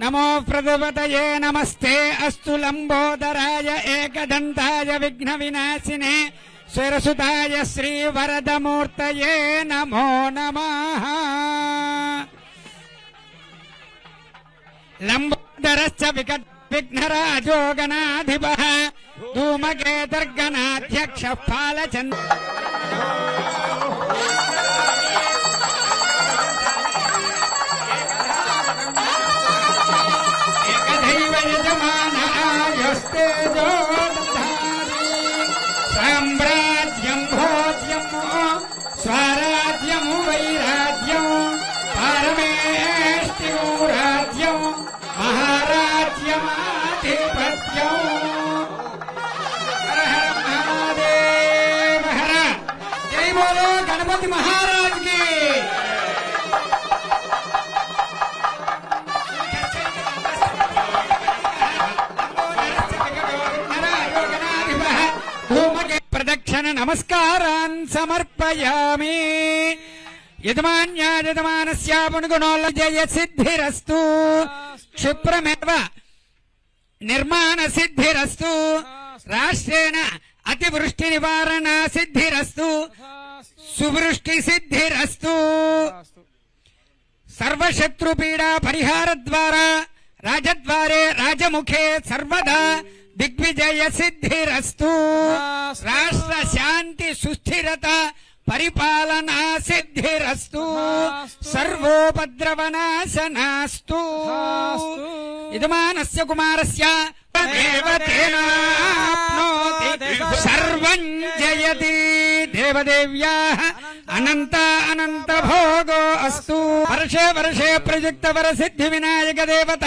నమో ప్రదపతయే నమస్తే. అస్తు లంబోదరాయ ఏకదంతాయ విఘ్న వినాశినే. స్వరసుతాయ శ్రీ వరదమూర్తయే నమో నమ. లంబోదరశ్చ వికట విఘ్నరాజో గణాధిప ధూమకేతర్గణాధ్యక్ష పాలచంద్ర समानायस्ते जोगधारी साम्राज्यं भोज्यं स्वराज्यं वैराज्यं परमेष्टिमूराज्यं हर महादेव हर। जय बोलो गणपति महा నమస్కారాన్ సమర్పయామి. యజమాన్యా జయ సిద్ధిరస్తు. క్షిప్రమేవ నిర్మాణ సిద్ధిరస్తు. రాష్ట్రేణ అతివృష్టి నివారణ సిద్ధిరస్తు. సువృష్టి సిద్ధిరస్తు. సర్వశత్రు పీడా పరిహార ద్వారా రాజద్వారే రాజముఖే సర్వదా దిగ్విజయ సిద్ధిరస్తు రాష్ట్ర శాంతి సుస్థిరత పరిపాలనా సిద్ధిరస్తు సర్వోపద్రవనాశనాస్తు యజమానస్య కుమారస్య సర్వం జయతి దేవదేవ్యాः అనంత అనంత భోగో అస్తు వర్షే వర్షే ప్రయుక్త వర సిద్ధి వినాయక దేవత